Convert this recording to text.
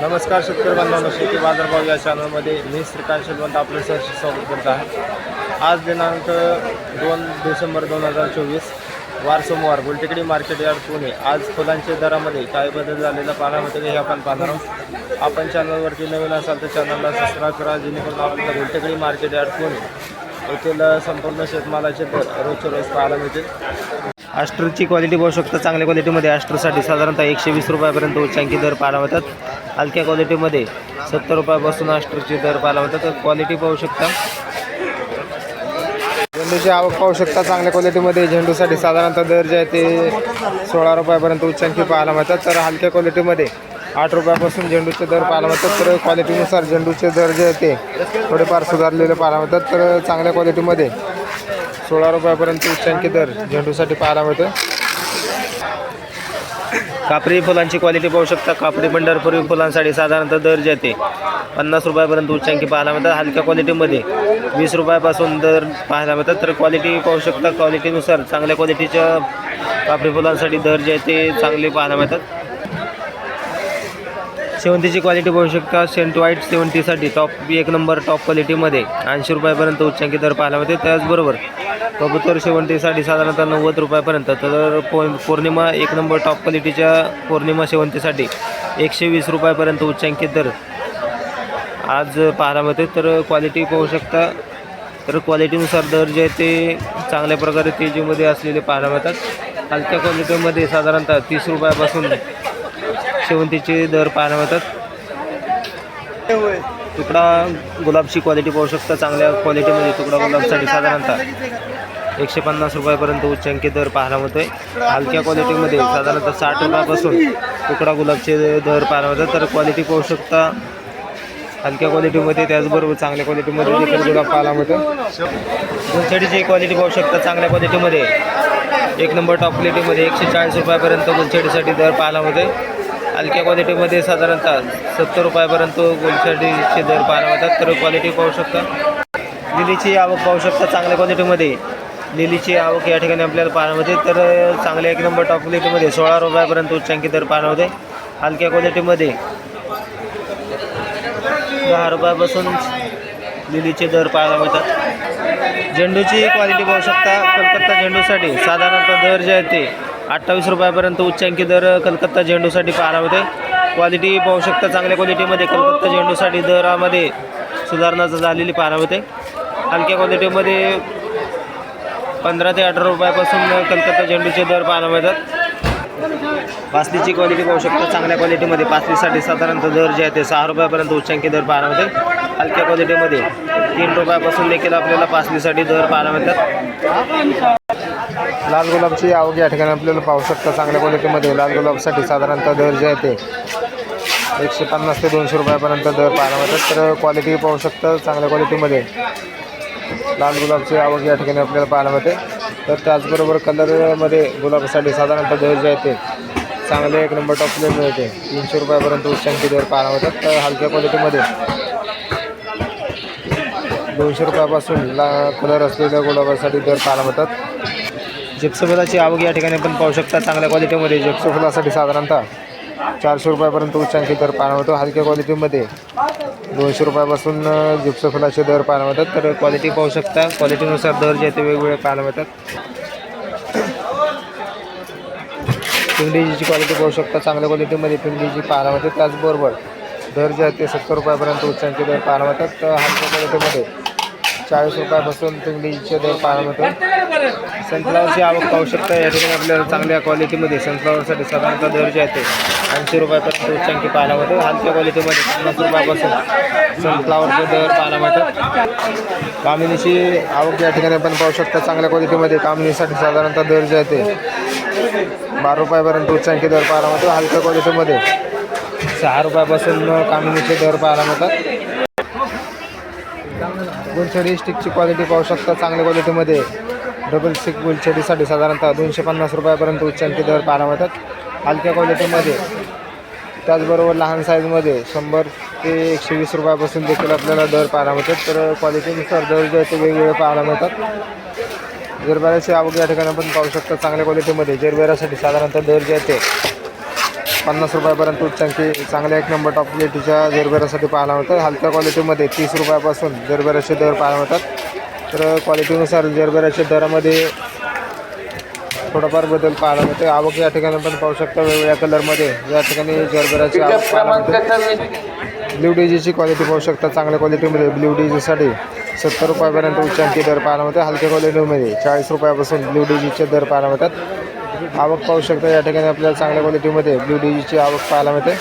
नमस्कार शेतकरी बांधवांनो शेती बाजारभाव या चॅनलमध्ये मी श्रीकांत शेलवंत आपलं सहर्ष स्वागत करत आहे. आज दिनांक दोन डिसेंबर दोन हजार चोवीस वार सोमवार गुलटेकडी मार्केट यार्ड पुणे. आज फुलांच्या दरामध्ये काय बदल झालेला पाहायला मिळते हे आपण पाहणार आहोत. आपण चॅनलवरती नवीन असाल तर चॅनलला सबस्क्राईब करा जेणेकरून आपल्याला गुलटेकडी मार्केट यार्ड पुणे येथील संपूर्ण शेतमालाचे दर रोजच्या रोज पाहायला मिळतील. आस्ट्रोची क्वालिटी बघू शकता. चांगल्या क्वालिटीमध्ये आस्ट्रोसाठी साधारणतः एकशे वीस रुपयापर्यंत उच्चांकी दर पाहायला मिळतात. हलक्या क्वालिटीमध्ये सत्तर रुपयापासून आस्ट्रोचे दर पाहायला मिळतात. क्वालिटी पाहू शकता. झेंडूची आवक पाहू शकता. चांगल्या क्वालिटीमध्ये झेंडूसाठी साधारणतः दर जे आहे ते सोळा रुपयापर्यंत उच्चांकी पाहायला मिळतात. तर हलक्या क्वालिटीमध्ये आठ रुपयापासून झेंडूचे दर पाहायला मिळतात. तर क्वालिटीनुसार झेंडूचे दर जे आहे ते थोडेफार सुधारलेले पाहायला मिळतात. तर चांगल्या क्वालिटीमध्ये सोळा रुपयापर्यंत उच्चांकी दर झेंडूसाठी पाहायला मिळतो कापरी फुलांची क्वालिटी पाहू शकता. कापरी पंढरपुरी फुलांसाठी साधारणतः दर जाते ते पन्नास रुपयापर्यंत उच्चांकी पाहायला मिळतात. हलक्या क्वालिटीमध्ये वीस रुपयापासून दर पाहायला मिळतात. तर क्वालिटी पाहू शकता. क्वालिटीनुसार चांगल्या क्वालिटीच्या कापरी फुलांसाठी दर जे आहे ते चांगले पाहायला मिळतात. शेवंतीची क्वालिटी पाहू शकता. सेंट वाईट शेवंतीसाठी टॉप एक नंबर टॉप क्वालिटीमध्ये ऐंशी रुपयापर्यंत उच्चांकी दर पाहायला मिळते. त्याचबरोबर कबूतर शेवंतीसाठी साधारणतः नव्वद रुपयापर्यंत. तर पौ पौर्णिमा एक नंबर टॉप क्वालिटीच्या पौर्णिमा शेवंतीसाठी एकशे वीस रुपयापर्यंत उच्चांकी दर आज पाहायला मिळते. तर क्वालिटी पाहू शकता. तर क्वालिटीनुसार दर जे आहे ते चांगल्या प्रकारे तेजीमध्ये असलेले पाहायला मिळतात. हलक्या क्वालिटीमध्ये साधारणतः तीस रुपयापासून शेवंतीचे दर पाहायला मिळतात. तुकडा गुलाबची क्वालिटी पाहू शकता चांगल्या क्वालिटीमध्ये तुकडा गुलाबसाठी साधारणतः एकशे पन्नास रुपयापर्यंत उच्चांकी दर पाहायला मिळतोय. हलक्या क्वालिटीमध्ये साधारणतः साठ रुपयापासून तुकडा गुलाबचे दर पाहायला मिळतात. तर क्वालिटी पाहू शकता हलक्या क्वालिटीमध्ये त्याचबरोबर चांगल्या क्वालिटीमध्ये देखील गुलाब पाहायला मिळतो. गुलछडीची क्वालिटी पाहू शकता चांगल्या क्वालिटीमध्ये एक नंबर टॉप क्वालिटीमध्ये एकशे चाळीस रुपयापर्यंत गुलछडीसाठी दर पाहायला मिळते हलक्या क्वालिटीमध्ये साधारणतः सत्तर रुपयापर्यंत गुलछडीचे दर पाहायला मिळतात. तर क्वालिटी पाहू शकता. लिलीची आवक पाहू शकता चांगल्या क्वालिटीमध्ये लिलीची आवक या ठिकाणी आपल्याला पाहायला मिळते. तर चांगल्या एक नंबर टॉप क्वालिटीमध्ये सोळा रुपयापर्यंत उच्चांकी दर पाहायला मिळते हलक्या क्वालिटीमध्ये दहा रुपयापासून लिलीचे दर पाहायला मिळतात. झेंडूची क्वालिटी पाहू शकता. कलकत्ता झेंडूसाठी साधारणतः दर जे आहे ते अठ्ठावीस रुपयापर्यंत उच्चांकी दर कलकत्ता झेंडूसाठी पाहायला मिळते. क्वालिटी पाहू शकता चांगल्या क्वालिटीमध्ये कलकत्ता झेंडूसाठी दरामध्ये सुधारणा झालेली पाहायला मिळते. हलक्या क्वालिटीमध्ये पंधरा ते अठरा रुपयापासून कलकत्ता झेंडूचे दर पाहायला मिळतात. पासलीची क्वालिटी पाहू शकता. चांगल्या क्वालिटीमध्ये पासलीसाठी साधारणतः दर जे आहे ते सहा रुपयापर्यंत उच्चांकी दर पाहायला मिळते हलक्या क्वालिटीमध्ये तीन रुपयापासून देखील आपल्याला पासलीसाठी दर पाहायला मिळतात. लाल गुलाबची आवक या ठिकाणी आपल्याला पाहू शकता. चांगल्या क्वालिटीमध्ये लाल गुलाबसाठी साधारणतः दर जे आहे ते एकशे पन्नास ते दोनशे रुपयापर्यंत दर पाहायला मिळतात. तर क्वालिटी पाहू शकता. चांगल्या क्वालिटीमध्ये लाल गुलाबची आवक या ठिकाणी आपल्याला पाहायला मिळते. तर त्याचबरोबर कलरमध्ये गुलाबासाठी साधारणतः दर जे आहे चांगले एक नंबर टॉप प्लेट मिळते. तीनशे रुपयापर्यंत उच्चांकी दर पाहायला होतात तर हलक्या क्वालिटीमध्ये दोनशे रुपयापासून ला कलर असलेल्या गुलाबासाठी दर पाहायला होतात जिप्सफुलाची आवक या ठिकाणी पण पाहू शकता चांगल्या क्वालिटीमध्ये जिप्सफुलासाठी साधारणतः चारशे रुपयापर्यंत उच्चांकी दर पाहायला मिळतो हलक्या क्वालिटीमध्ये दोनशे रुपयापासून जिप्सो फुलाचे दर पाहायला मिळतात तर क्वालिटी पाहू शकता. क्वालिटीनुसार दर जे ते वेगवेगळे पाहायला मिळतात. पिंडीची क्वालिटी पाहू शकता. चांगल्या क्वालिटीमध्ये पिंडीजी पाहायला मिळते. त्याचबरोबर दर जे आहे ते सत्तर रुपयापर्यंत उच्चांकी दर पाहायला मिळतात. तर हलक्या क्वालिटीमध्ये चाळीस रुपयापासून पिंडीजीचे दर पाहायला मिळतो सनफ्लावरची आवक पाहू शकता. या ठिकाणी आपल्याला चांगल्या क्वालिटीमध्ये सनफ्लावरसाठी साधारणतः दर जे आहे ते ऐंशी रुपयापर्यंत उच्चांकी पाहायला मिळतो हलक्या क्वालिटीमध्ये पन्नास रुपयापासून सनफ्लावरचे दर पाहायला मिळतात कामिनीची आवक या ठिकाणी आपण पाहू शकता. चांगल्या क्वालिटीमध्ये कामिनीसाठी साधारणतः दर जे आहे ते बारा रुपयापर्यंत उच्चांकी दर पाहायला मिळतो हलक्या क्वालिटीमध्ये सहा रुपयापासून कामिनीचे दर पाहायला मिळतात गुलछडी स्टिकची क्वालिटी पाहू शकता. चांगल्या क्वालिटीमध्ये डबल स्टिक गुलछडीसाठी साधारणतः दोनशे पन्नास रुपयापर्यंत उच्चांकी दर पाहायला मिळतात हलक्या क्वालिटीमध्ये त्याचबरोबर लहान साईजमध्ये शंभर ते एकशे वीस रुपयापासून देखील आपल्याला दर पाहायला मिळतात. तर क्वालिटीनुसार दर जे ते वेगवेगळे पाहायला मिळतात. जरबेराची आवक या ठिकाणी आपण पाहू शकता चांगल्या क्वालिटीमध्ये जरबेरासाठी साधारणतः दर जे आहे ते पन्नास रुपयापर्यंत उच्चांकी चांगल्या एक नंबर टॉप क्वालिटीच्या जरबेरासाठी पाहायला मिळतात. हलक्या क्वालिटीमध्ये तीस रुपयापासून जरबेराचे दर पाहायला मिळतात. तर क्वालिटीनुसार जरबेराच्या दरामध्ये थोडाफार बदल पाहायला मिळते आवक या ठिकाणी पण पाहू शकता वेगवेगळ्या कलरमध्ये. या ठिकाणी जरबेराची आवक पाहायला मिळते ब्ल्यू डीजीची क्वालिटी पाहू शकता. चांगल्या क्वालिटीमध्ये ब्ल्यू डीजीसाठी सत्तर रुपयापर्यंत उच्चांकी दर पाहायला मिळते हलक्या क्वालिटीमध्ये चाळीस रुपयापासून ब्ल्यू डीजीचे दर पाहायला मिळतात. आवक पाहू शकता या ठिकाणी आपल्याला चांगल्या क्वालिटीमध्ये ब्ल्यू डीजीची आवक पाहायला मिळते.